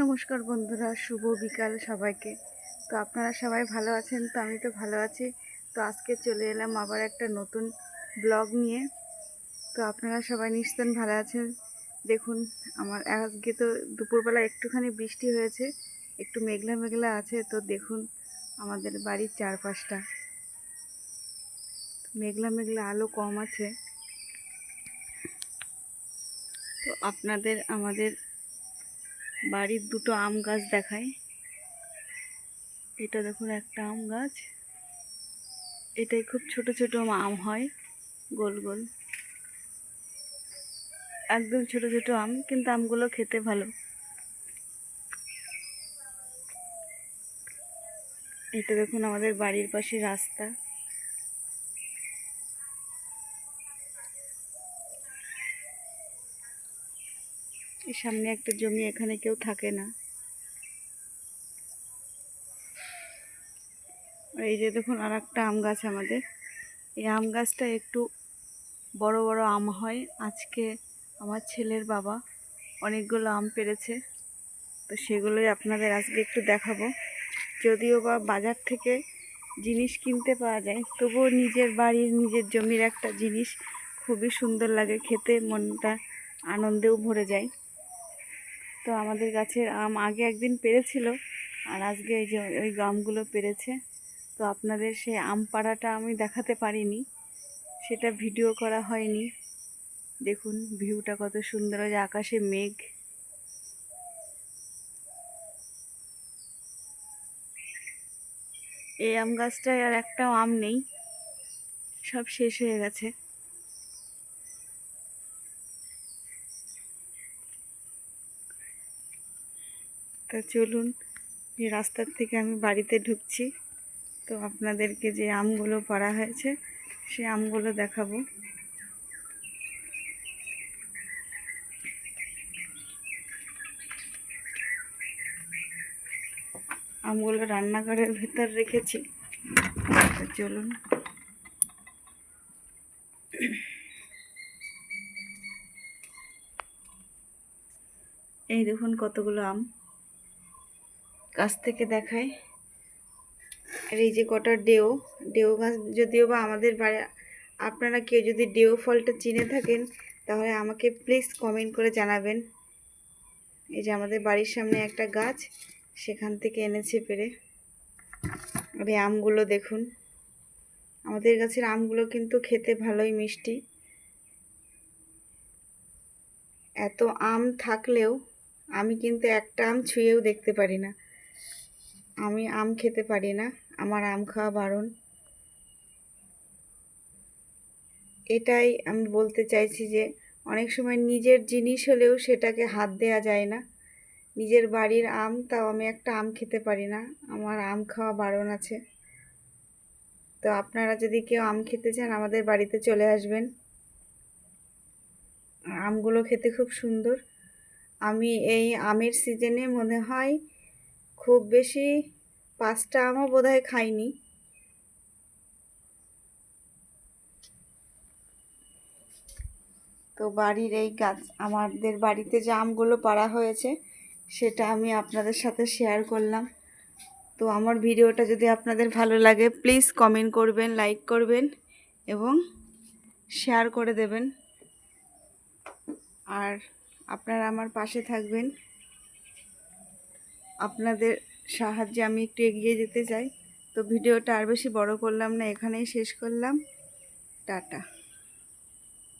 নমস্কার বন্ধুরা, শুভ বিকাল সবাইকে। তো আপনারা সবাই ভালো আছেন? তো আমি তো ভালো আছি। তো আজকে চলে এলাম আবার একটা নতুন ব্লগ নিয়ে। তো আপনারা সবাই নিশ্চয় ভালো আছেন। দেখুন, আমার আজকে তো দুপুরবেলা একটুখানি বৃষ্টি হয়েছে, একটু মেঘলা মেঘলা আছে। তো দেখুন, আমাদের বাড়ির চারপাশটা। মেঘলা মেঘলা আলো কম আছে। তো আপনাদের, আমাদের বাড়ির দুটো আম গাছ দেখায়। এটা দেখুন, একটা আম গাছ। এটাই খুব ছোট ছোট আম হয়, গোল গোল। একদম ছোট ছোট আম, কিন্তু আমগুলো খেতে ভালো। এটা দেখুন, আমাদের বাড়ির পাশে রাস্তা। সামনে একটা জমি, এখানে কেউ থাকে না। এই যে দেখুন আর একটা আম গাছ আমাদের। এই আম গাছটা একটু বড় বড় আম হয়। আজকে আমার ছেলের বাবা অনেকগুলো আম পেরেছে, তো সেগুলোই আপনাদের আজকে একটু দেখাবো। যদিও বা বাজার থেকে জিনিস কিনতে পাওয়া যায়, তবুও নিজের বাড়ির নিজের জমির একটা জিনিস খুবই সুন্দর লাগে, খেতে মনটা আনন্দেও ভরে যায়। তো আমাদের গাছের আম আগে একদিন পেরেছিল, আর আজকে এই যে ওই আমগুলো পেরেছে। তো আপনাদের সেই আম পাড়াটা আমি দেখাতে পারিনি, সেটা ভিডিও করা হয়নি। দেখুন, ভিউটা কত সুন্দর যে আকাশে মেঘ। এই আম গাছটায় আর একটাও আম নেই, সব শেষ হয়ে গেছে। তা চলুন, এই রাস্তার থেকে আমি বাড়িতে ঢুকছি। তো আপনাদেরকে যে আমগুলো পাড়া হয়েছে, সে আমগুলো দেখাবো। আমগুলো রান্নাঘরের ভেতর রেখেছি। চলুন। এই দেখুন কতগুলো আম। গাছ থেকে দেখায়। আর এই যে কটা ডেও ডেও গাছ যদিও বা আমাদের বাড়ি, আপনারা কেউ যদি ডেও ফলটা চিনে থাকেন, তাহলে আমাকে প্লিজ কমেন্ট করে জানাবেন। এই যে আমাদের বাড়ির সামনে একটা গাছ, সেখান থেকে এনেছে পেরে। আর এই আমগুলো দেখুন। আমাদের গাছের আমগুলো কিন্তু খেতে ভালোই মিষ্টি। এত আম থাকলেও আমি কিন্তু একটা আম ছুঁয়েও দেখতে পারি না। আমি আম খেতে পারি না, আমার আম খাওয়া বারণ। এটাই আমি বলতে চাইছি যে, অনেক সময় নিজের জিনিস হলেও সেটাকে হাত দেওয়া যায় না। নিজের বাড়ির আম, তাও আমি একটা আম খেতে পারি না, আমার আম খাওয়া বারণ আছে। তো আপনারা যদি কেউ আম খেতে চান, আমাদের বাড়িতে চলে আসবেন। আমগুলো খেতে খুব সুন্দর। আমি এই আমের সিজনে মনে হয় খুব বেশি পাঁচটা আমও বোধহয় খাইনি। তো বাড়ির এই গাছ, আমাদের বাড়িতে যে আমগুলো পাড়া হয়েছে, সেটা আমি আপনাদের সাথে শেয়ার করলাম। তো আমার ভিডিওটা যদি আপনাদের ভালো লাগে প্লিজ কমেন্ট করবেন লাইক করবেন এবং শেয়ার করে দেবেন। আর আপনারা আমার পাশে থাকবেন। আপনাদের সাহায্যে আমি একটু এগিয়ে যেতে চাই। তো ভিডিওটা আর বেশি বড় করলাম না, এখানেই শেষ করলাম। টাটা।